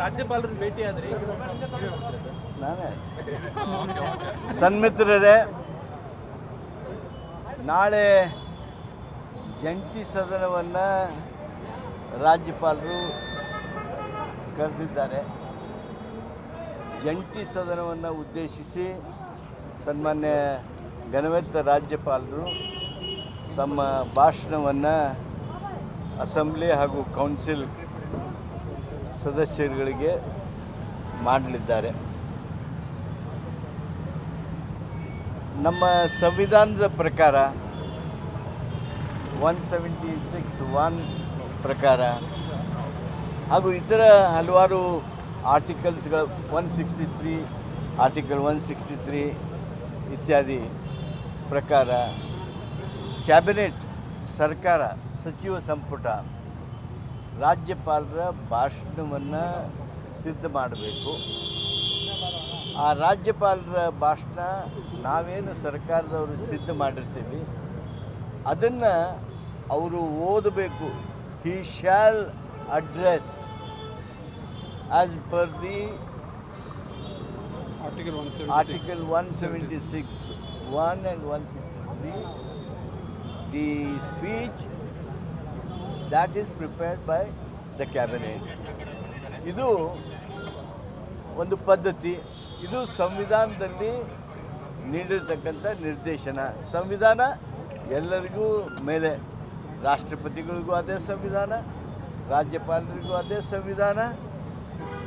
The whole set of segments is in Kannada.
ರಾಜ್ಯಪಾಲರ ನಾನೇ. ಸನ್ಮಿತ್ರರೇ, ನಾಳೆ ಜಂಟಿ ಸದನವನ್ನು ರಾಜ್ಯಪಾಲರು ಕರೆದಿದ್ದಾರೆ. ಜಂಟಿ ಸದನವನ್ನು ಉದ್ದೇಶಿಸಿ ಸನ್ಮಾನ್ಯ ಘನವೆತ್ತ ರಾಜ್ಯಪಾಲರು ತಮ್ಮ ಭಾಷಣವನ್ನು ಅಸೆಂಬ್ಲಿ ಹಾಗೂ ಕೌನ್ಸಿಲ್ ಸದಸ್ಯರುಗಳಿಗೆ ಮಾಡಲಿದ್ದಾರೆ. ನಮ್ಮ ಸಂವಿಧಾನದ ಪ್ರಕಾರ ಒನ್ ಸೆವೆಂಟಿ ಸಿಕ್ಸ್ ಒನ್ ಪ್ರಕಾರ ಹಾಗೂ ಇತರ ಹಲವಾರು ಆರ್ಟಿಕಲ್ಸ್ಗಳು one sixty three article one sixty three ಇತ್ಯಾದಿ ಪ್ರಕಾರ ಕ್ಯಾಬಿನೆಟ್ ಸರ್ಕಾರ ಸಚಿವ ಸಂಪುಟ ರಾಜ್ಯಪಾಲರ ಭಾಷಣವನ್ನು ಸಿದ್ಧ ಮಾಡಬೇಕು. ಆ ರಾಜ್ಯಪಾಲರ ಭಾಷಣ ನಾವೇನು ಸರ್ಕಾರದವರು ಸಿದ್ಧ ಮಾಡಿರ್ತೀವಿ ಅದನ್ನು ಅವರು ಓದಬೇಕು. He shall address as per the article one article one seventy six one and one sixty three the speech that is prepared by the cabinet ಇದು ಒಂದು ಪದ್ಧತಿ. ಇದು ಸಂವಿಧಾನದಲ್ಲಿ ನೀಡಿರ್ತಕ್ಕಂಥ ನಿರ್ದೇಶನ. ಸಂವಿಧಾನ ಎಲ್ಲರಿಗೂ ಮೇಲೆ. ರಾಷ್ಟ್ರಪತಿಗಳಿಗೂ ಅದೇ ಸಂವಿಧಾನ, ರಾಜ್ಯಪಾಲರಿಗೂ ಅದೇ ಸಂವಿಧಾನ,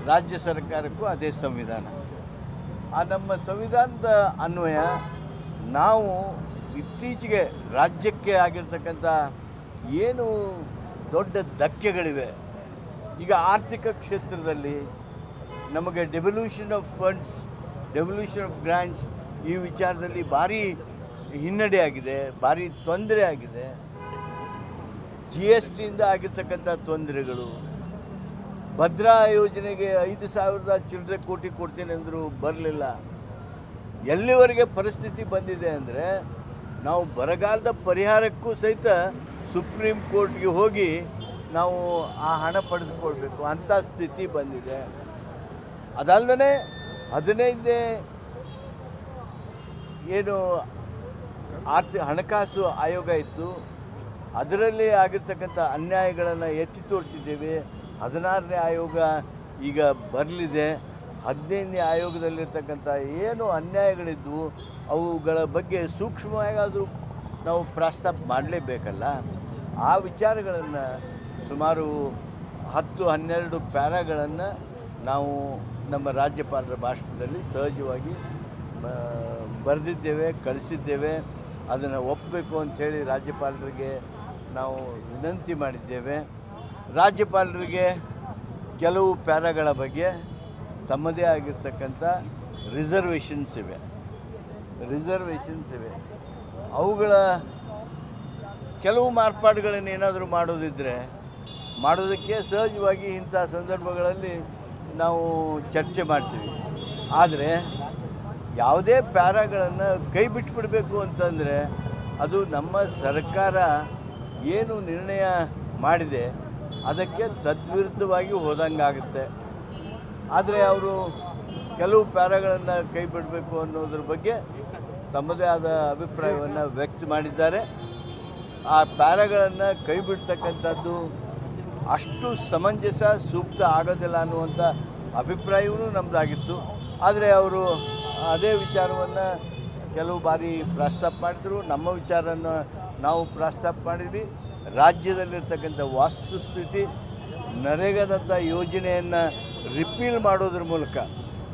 ರಾಜ್ಯ ಸರ್ಕಾರಕ್ಕೂ ಅದೇ ಸಂವಿಧಾನ. ಆ ನಮ್ಮ ಸಂವಿಧಾನದ ಅನ್ವಯ ನಾವು ಇತ್ತೀಚೆಗೆ ರಾಜ್ಯಕ್ಕೆ ಆಗಿರ್ತಕ್ಕಂಥ ಏನು ದೊಡ್ಡ ಧಕ್ಕೆಗಳಿವೆ. ಈಗ ಆರ್ಥಿಕ ಕ್ಷೇತ್ರದಲ್ಲಿ ನಮಗೆ devolution of funds devolution of grants ಈ ವಿಚಾರದಲ್ಲಿ ಭಾರಿ ಹಿನ್ನಡೆ ಆಗಿದೆ, ಭಾರಿ ತೊಂದರೆ ಆಗಿದೆ. ಜಿ ಎಸ್ ಟಿಯಿಂದ ಆಗಿರ್ತಕ್ಕಂಥ ತೊಂದರೆಗಳು. ಭದ್ರಾ ಯೋಜನೆಗೆ ಐದು ಸಾವಿರದ ಚಿಲ್ಲರೆ ಕೋಟಿ ಕೊಡ್ತೀನಿ ಅಂದರೂ ಬರಲಿಲ್ಲ. ಎಲ್ಲಿವರೆಗೆ ಪರಿಸ್ಥಿತಿ ಬಂದಿದೆ ಅಂದರೆ ನಾವು ಬರಗಾಲದ ಪರಿಹಾರಕ್ಕೂ ಸಹಿತ ಸುಪ್ರೀಂ ಕೋರ್ಟ್ಗೆ ಹೋಗಿ ನಾವು ಆ ಹಣ ಪಡೆದುಕೊಳ್ಬೇಕು ಅಂಥ ಸ್ಥಿತಿ ಬಂದಿದೆ. ಅದಲ್ಲದೆ ಹದಿನೈದನೇ ಏನು ಆರ್ಥಿಕ ಹಣಕಾಸು ಆಯೋಗ ಇತ್ತು. ಅದರಲ್ಲಿ ಆಗಿರ್ತಕ್ಕಂಥ ಅನ್ಯಾಯಗಳನ್ನು ಎತ್ತಿ ತೋರಿಸಿದ್ದೇವೆ. ಹದಿನಾರನೇ ಆಯೋಗ ಈಗ ಬರಲಿದೆ. ಹದಿನೈದನೇ ಆಯೋಗದಲ್ಲಿರ್ತಕ್ಕಂಥ ಏನು ಅನ್ಯಾಯಗಳಿದ್ವು, ಅವುಗಳ ಬಗ್ಗೆ ಸೂಕ್ಷ್ಮವಾಗಿ ಸೂಕ್ಷ್ಮವಾಗಾದರೂ ನಾವು ಪ್ರಸ್ತಾಪ ಮಾಡಲೇಬೇಕಲ್ಲ? ಆ ವಿಚಾರಗಳನ್ನು ಸುಮಾರು ಹತ್ತು ಹನ್ನೆರಡು ಪ್ಯಾರಾಗಳನ್ನು ನಾವು ನಮ್ಮ ರಾಜ್ಯಪಾಲರ ಭಾಷಣದಲ್ಲಿ ಸಹಜವಾಗಿ ಬರೆದಿದ್ದೇವೆ, ಕಳಿಸಿದ್ದೇವೆ. ಅದನ್ನು ಒಪ್ಪಬೇಕು ಅಂಥೇಳಿ ರಾಜ್ಯಪಾಲರಿಗೆ ನಾವು ವಿನಂತಿ ಮಾಡಿದ್ದೇವೆ. ರಾಜ್ಯಪಾಲರಿಗೆ ಕೆಲವು ಪ್ಯಾರಾಗಳ ಬಗ್ಗೆ ತಮ್ಮದೇ ಆಗಿರ್ತಕ್ಕಂಥ ರಿಸರ್ವೇಷನ್ಸ್ ಇವೆ. ರಿಸರ್ವೇಷನ್ಸ್ ಇವೆ. ಅವುಗಳ ಕೆಲವು ಮಾರ್ಪಾಡುಗಳನ್ನು ಏನಾದರೂ ಮಾಡೋದಿದ್ದರೆ ಮಾಡೋದಕ್ಕೆ ಸಹಜವಾಗಿ ಇಂಥ ಸಂದರ್ಭಗಳಲ್ಲಿ ನಾವು ಚರ್ಚೆ ಮಾಡ್ತೀವಿ. ಆದರೆ ಯಾವುದೇ ಪ್ಯಾರಾಗಳನ್ನು ಕೈ ಬಿಟ್ಬಿಡಬೇಕು ಅಂತಂದರೆ ಅದು ನಮ್ಮ ಸರ್ಕಾರ ಏನು ನಿರ್ಣಯ ಮಾಡಿದೆ ಅದಕ್ಕೆ ತದ್ವಿರುದ್ಧವಾಗಿ ಹೋದಂಗಾಗುತ್ತೆ. ಆದರೆ ಅವರು ಕೆಲವು ಪ್ಯಾರಾಗಳನ್ನು ಕೈ ಬಿಡಬೇಕು ಅನ್ನೋದ್ರ ಬಗ್ಗೆ ತಮ್ಮದೇ ಆದ ಅಭಿಪ್ರಾಯವನ್ನು ವ್ಯಕ್ತ ಮಾಡಿದ್ದಾರೆ. ಆ ಪ್ಯಾರಗಳನ್ನು ಕೈ ಬಿಡ್ತಕ್ಕಂಥದ್ದು ಅಷ್ಟು ಸಮಂಜಸ, ಸೂಕ್ತ ಆಗೋದಿಲ್ಲ ಅನ್ನುವಂಥ ಅಭಿಪ್ರಾಯವೂ ನಮ್ಮದಾಗಿತ್ತು ಆದರೆ ಅವರು ಅದೇ ವಿಚಾರವನ್ನು ಕೆಲವು ಬಾರಿ ಪ್ರಸ್ತಾಪ ಮಾಡಿದರು. ನಮ್ಮ ವಿಚಾರನ ನಾವು ಪ್ರಸ್ತಾಪ ಮಾಡಿದ್ವಿ. ರಾಜ್ಯದಲ್ಲಿರ್ತಕ್ಕಂಥ ವಾಸ್ತುಸ್ಥಿತಿ, ನರೇಗಾದಂಥ ಯೋಜನೆಯನ್ನು ರಿಪೀಲ್ ಮಾಡೋದ್ರ ಮೂಲಕ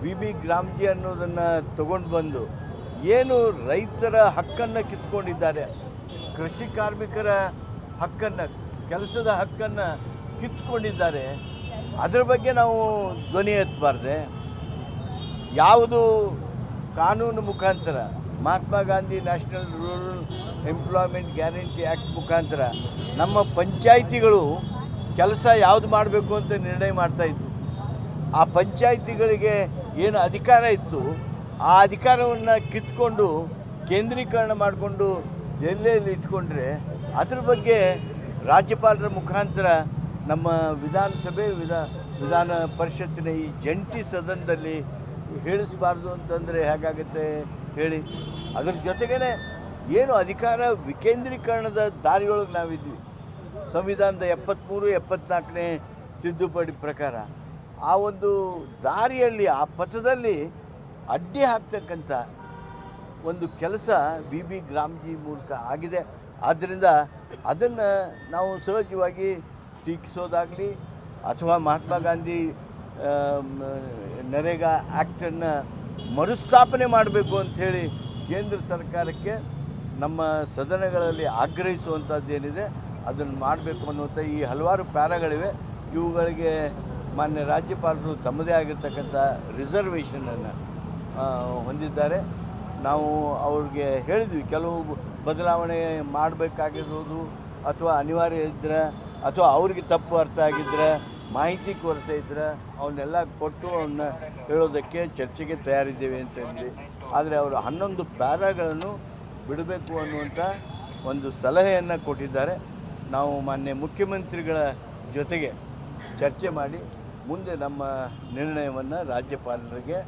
ವಿ ಬಿ ಗ್ರಾಮ್ಜಿ ಅನ್ನೋದನ್ನು ತಗೊಂಡು ಬಂದು, ಏನು ರೈತರ ಹಕ್ಕನ್ನು ಕಿತ್ಕೊಂಡಿದ್ದಾರೆ. ಕೃಷಿ ಕಾರ್ಮಿಕರ ಹಕ್ಕನ್ನು, ಕೆಲಸದ ಹಕ್ಕನ್ನು ಕಿತ್ಕೊಂಡಿದ್ದಾರೆ ಅದರ ಬಗ್ಗೆ ನಾವು ಧ್ವನಿ ಎತ್ತಬಾರ್ದೆ. ಯಾವುದು ಕಾನೂನು ಮುಖಾಂತರ, Mahatma Gandhi national rural employment guarantee act ಮುಖಾಂತರ ನಮ್ಮ ಪಂಚಾಯಿತಿಗಳು ಕೆಲಸ ಯಾವುದು ಮಾಡಬೇಕು ಅಂತ ನಿರ್ಣಯ ಮಾಡ್ತಾಯಿತ್ತು ಆ ಪಂಚಾಯಿತಿಗಳಿಗೆ ಏನು ಅಧಿಕಾರ ಇತ್ತು, ಆ ಅಧಿಕಾರವನ್ನು ಕಿತ್ಕೊಂಡು ಕೇಂದ್ರೀಕರಣ ಮಾಡಿಕೊಂಡು ಎಲ್ಲೆಲ್ಲಿ ಇಟ್ಕೊಂಡ್ರೆ ಅದ್ರ ಬಗ್ಗೆ ರಾಜ್ಯಪಾಲರ ಮುಖಾಂತರ ನಮ್ಮ ವಿಧಾನಸಭೆ, ವಿಧಾ, ವಿಧಾನ ಪರಿಷತ್ತಿನ ಈ ಜಂಟಿ ಸದನದಲ್ಲಿ ಹೇಳಿಸಬಾರ್ದು ಅಂತಂದರೆ ಹೇಗಾಗುತ್ತೆ ಹೇಳಿ? ಅದ್ರ ಜೊತೆಗೇ ಏನು ಅಧಿಕಾರ ವಿಕೇಂದ್ರೀಕರಣದ ದಾರಿಯೊಳಗೆ ನಾವಿದ್ವಿ. ಸಂವಿಧಾನದ ಎಪ್ಪತ್ತ್ಮೂರು ಎಪ್ಪತ್ನಾಲ್ಕನೇ ತಿದ್ದುಪಡಿ ಪ್ರಕಾರ ಆ ಒಂದು ದಾರಿಯಲ್ಲಿ, ಆ ಪಥದಲ್ಲಿ ಅಡ್ಡಿ ಹಾಕ್ತಕ್ಕಂಥ ಒಂದು ಕೆಲಸ ಬಿ ಬಿ ಗ್ರಾಮ್ಜಿ ಮೂಲಕ ಆಗಿದೆ. ಆದ್ದರಿಂದ ಅದನ್ನು ನಾವು ಸಹಜವಾಗಿ ಟೀಕಿಸೋದಾಗಲಿ ಅಥವಾ ಮಹಾತ್ಮ ಗಾಂಧಿ ನರೇಗಾ ಆ್ಯಕ್ಟನ್ನು ಮರುಸ್ಥಾಪನೆ ಮಾಡಬೇಕು ಅಂಥೇಳಿ ಕೇಂದ್ರ ಸರ್ಕಾರಕ್ಕೆ ನಮ್ಮ ಸದನಗಳಲ್ಲಿ ಆಗ್ರಹಿಸುವಂಥದ್ದೇನಿದೆ ಅದನ್ನು ಮಾಡಬೇಕು ಅನ್ನುವಂಥ ಈ ಹಲವಾರು ಪ್ಯಾರಾಗಳಿವೆ. ಇವುಗಳಿಗೆ ಮಾನ್ಯ ರಾಜ್ಯಪಾಲರು ತಮ್ಮದೇ ಆಗಿರ್ತಕ್ಕಂಥ ರಿಸರ್ವೇಷನನ್ನು ಹೊಂದಿದ್ದಾರೆ. ನಾವು ಅವ್ರಿಗೆ ಹೇಳಿದ್ವಿ, ಕೆಲವು ಬದಲಾವಣೆ ಮಾಡಬೇಕಾಗಿರೋದು ಅಥವಾ ಅನಿವಾರ್ಯ ಇದ್ದರೆ ಅಥವಾ ಅವ್ರಿಗೆ ತಪ್ಪು ಅರ್ಥ ಆಗಿದ್ದರೆ ಮಾಹಿತಿ ಕೊರತೆ ಇದ್ದರೆ ಅವನ್ನೆಲ್ಲ ಕೊಟ್ಟು ಅವನ್ನ ಹೇಳೋದಕ್ಕೆ ಚರ್ಚೆಗೆ ತಯಾರಿದ್ದೇವೆ ಅಂತ ಹೇಳಿದ್ವಿ. ಆದರೆ ಅವರು ಹನ್ನೊಂದು ಪ್ಯಾರಾಗಳನ್ನು ಬಿಡಬೇಕು ಅನ್ನುವಂಥ ಒಂದು ಸಲಹೆಯನ್ನು ಕೊಟ್ಟಿದ್ದಾರೆ. ನಾವು ಮಾನ್ಯ ಮುಖ್ಯಮಂತ್ರಿಗಳ ಜೊತೆಗೆ ಚರ್ಚೆ ಮಾಡಿ, ಮುಂದೆ ನಮ್ಮ ನಿರ್ಣಯವನ್ನು ರಾಜ್ಯಪಾಲರಿಗೆ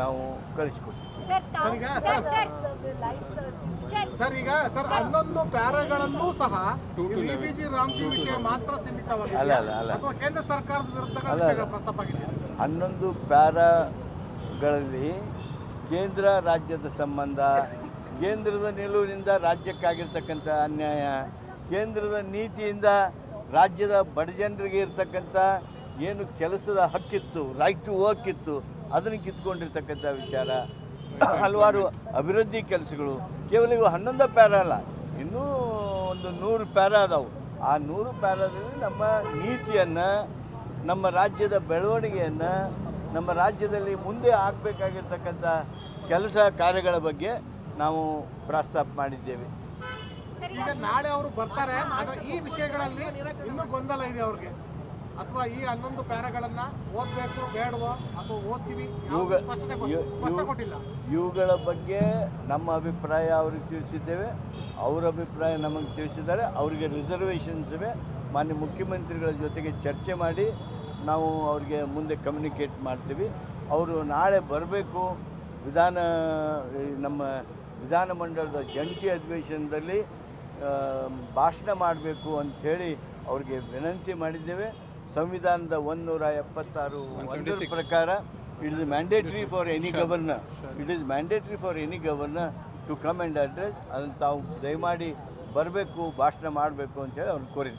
ನಾವು ಕಳಿಸ್ಕೊಡ್ತೀವಿ. ಸರ್ ಸರ್, ಈಗ sir, sir- sir, sir, sir ಈಗ ಸರ್ ಹನ್ನೊಂದು ಪ್ಯಾರಾಗಳಲ್ಲೂ ಸಹ ಬಿಜಿ ರಾಮ್ಜಿ ವಿಷಯ ಮಾತ್ರ ಸೀಮಿತವಾಗಿದೆ. ಅಲ್ಲ, ಅಲ್ಲ, ಅಲ್ಲ. ಅಥವಾ ಕೇಂದ್ರ ಸರ್ಕಾರದ ವಿರುದ್ಧ. ಪ್ರಸ್ತಾಪ ಆಗಿದೆ. ಹನ್ನೊಂದು ಪ್ಯಾರಾಗಳಲ್ಲಿ ಕೇಂದ್ರ ರಾಜ್ಯದ ಸಂಬಂಧ ಕೇಂದ್ರದ ನಿಲುವಿನಿಂದ ರಾಜ್ಯಕ್ಕಾಗಿರ್ತಕ್ಕಂಥ ಅನ್ಯಾಯ ಕೇಂದ್ರದ ನೀತಿಯಿಂದ ರಾಜ್ಯದ ಬಡ ಜನರಿಗೆ ಇರ್ತಕ್ಕಂಥ ಏನು ಕೆಲಸದ ಹಕ್ಕಿತ್ತು ರೈಟ್ ಟು ವರ್ಕ್ ಇತ್ತು ಅದನ್ನು ಕಿತ್ಕೊಂಡಿರ್ತಕ್ಕಂಥ ವಿಚಾರ. ಹಲವಾರು ಅಭಿವೃದ್ಧಿ ಕೆಲಸಗಳು. ಕೇವಲ ಇವು ಹನ್ನೊಂದು ಪ್ಯಾರ ಅಲ್ಲ, ಇನ್ನೂ ಒಂದು ನೂರು ಪ್ಯಾರ ಅದಾವು. ಆ ನೂರು ಪ್ಯಾರದಲ್ಲಿ ನಮ್ಮ ನೀತಿಯನ್ನು, ನಮ್ಮ ರಾಜ್ಯದ ಬೆಳವಣಿಗೆಯನ್ನು, ನಮ್ಮ ರಾಜ್ಯದಲ್ಲಿ ಮುಂದೆ ಆಗಬೇಕಾಗಿರ್ತಕ್ಕಂಥ ಕೆಲಸ ಕಾರ್ಯಗಳ ಬಗ್ಗೆ ನಾವು ಪ್ರಸ್ತಾಪ ಮಾಡಿದ್ದೇವೆ. ಈಗ ನಾಳೆ ಅವರು ಬರ್ತಾರೆ ಈ ವಿಷಯಗಳಲ್ಲಿ ಇನ್ನೂ ಗೊಂದಲ ಇದೆ ಅವ್ರಿಗೆ. ಅಥವಾ ಈ ಹನ್ನೊಂದು ಪ್ಯಾರಾಗಳನ್ನ ಓದ್ಬೇಕು ಬೇಡವೋ ಅಥವಾ ಓದ್ತೀವಿ ಕೊಟ್ಟಿಲ್ಲ. ಇವುಗಳ ಬಗ್ಗೆ ನಮ್ಮ ಅಭಿಪ್ರಾಯ ಅವ್ರಿಗೆ ತಿಳಿಸಿದ್ದೇವೆ. ಅವರ ಅಭಿಪ್ರಾಯ ನಮಗೆ ತಿಳಿಸಿದ್ದಾರೆ. ಅವರಿಗೆ ರಿಸರ್ವೇಷನ್ಸ್ ಇವೆ. ಮಾನ್ಯ ಮುಖ್ಯಮಂತ್ರಿಗಳ ಜೊತೆಗೆ ಚರ್ಚೆ ಮಾಡಿ ನಾವು ಅವ್ರಿಗೆ ಮುಂದೆ ಕಮ್ಯುನಿಕೇಟ್ ಮಾಡ್ತೀವಿ. ಅವರು ನಾಳೆ ಬರಬೇಕು. ವಿಧಾನ ನಮ್ಮ ವಿಧಾನಮಂಡಲದ ಜಂಟಿ ಅಧಿವೇಶನದಲ್ಲಿ ಭಾಷಣ ಮಾಡಬೇಕು ಅಂಥೇಳಿ ಅವ್ರಿಗೆ ವಿನಂತಿ ಮಾಡಿದ್ದೇವೆ. ಸಂವಿಧಾನದ ಒಂದೂರ ಎಪ್ಪತ್ತಾರು ಒಂದರ ಪ್ರಕಾರ it is mandatory for any governor it is mandatory for any governor to come and address ಅದನ್ನು ತಾವು ದಯಮಾಡಿ ಬರಬೇಕು ಭಾಷಣ ಮಾಡಬೇಕು ಅಂತೇಳಿ ಅವ್ರನ್ನ ಕೋರಿದ್ದಾರೆ